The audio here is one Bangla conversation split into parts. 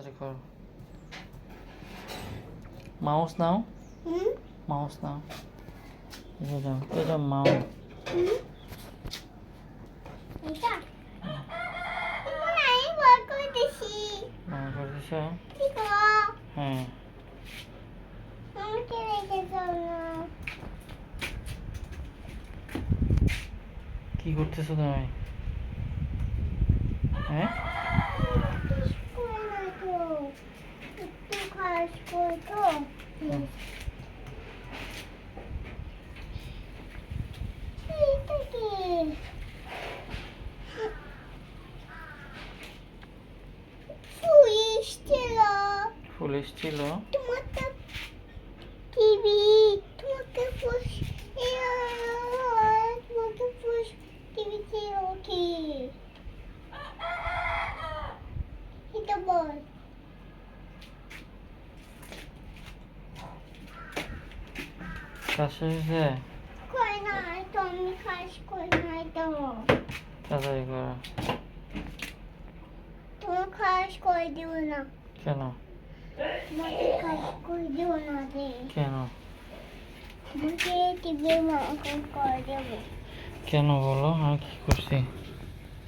দেখো মাউস নাও। মাউস নাও। মাউস। হ্যাঁ। কি করতেছো তুমি? হ্যাঁ করে না তো একটু খাস করে তো এইটা কি ফুল ছিল ফুল এসছিল তোমাকে টিভি তোমাকে পুষ তোমাকে পুষ টিভি ছিল কি এটা বল কাজ হয়েছে কই না তো আমি খাস কই না তো তাড়াতাড়ি করো তুমি খাস করে দিও না কেন তোমাকে খাস করে দিও না রে কেন তোমাকে টিভি মাখন করে দেবো কেন বলো আমি কি করছি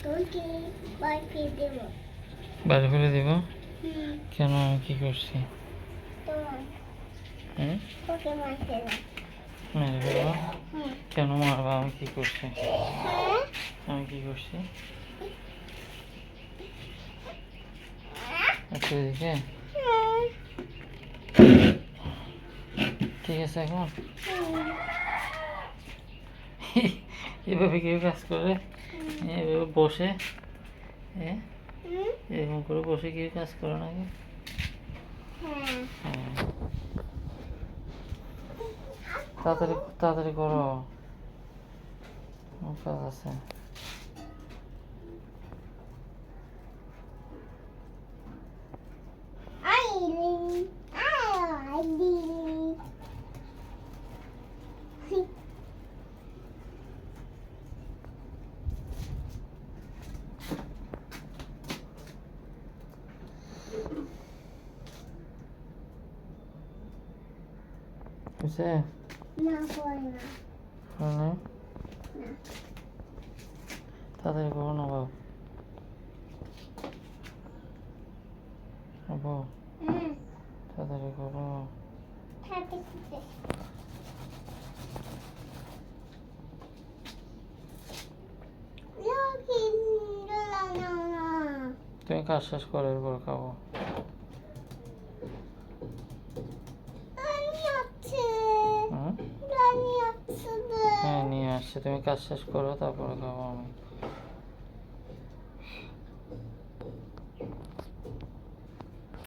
তোকে বাইকে দেবো বাড়ি ফেলে দিব কেন আমি কি করছি তোমার হুম তোকে মারতে না মেরে ফেলব কেন মারবো? আমি কি করছি? হ্যাঁ? আমি কি করছি? একটু এদিকে। ঠিক আছে এখন? এভাবে কেউ কাজ করে? এভাবে বসে? হ্যাঁ? এরকম করে বসে কেউ কাজ করে নাকি? হ্যাঁ হ্যাঁ তাড়াতাড়ি তাড়াতাড়ি করো আমার কাজ আছে আইলি আইলি বুঝছে না না হয়। না। তাড়াতাড়ি করো না বাবু। বাবু। তাড়াতাড়ি করো। তুমি কাজ শেষ করে এরপর খাব। আসছি তুমি কাজ শেষ করো তারপরে খাব আমি।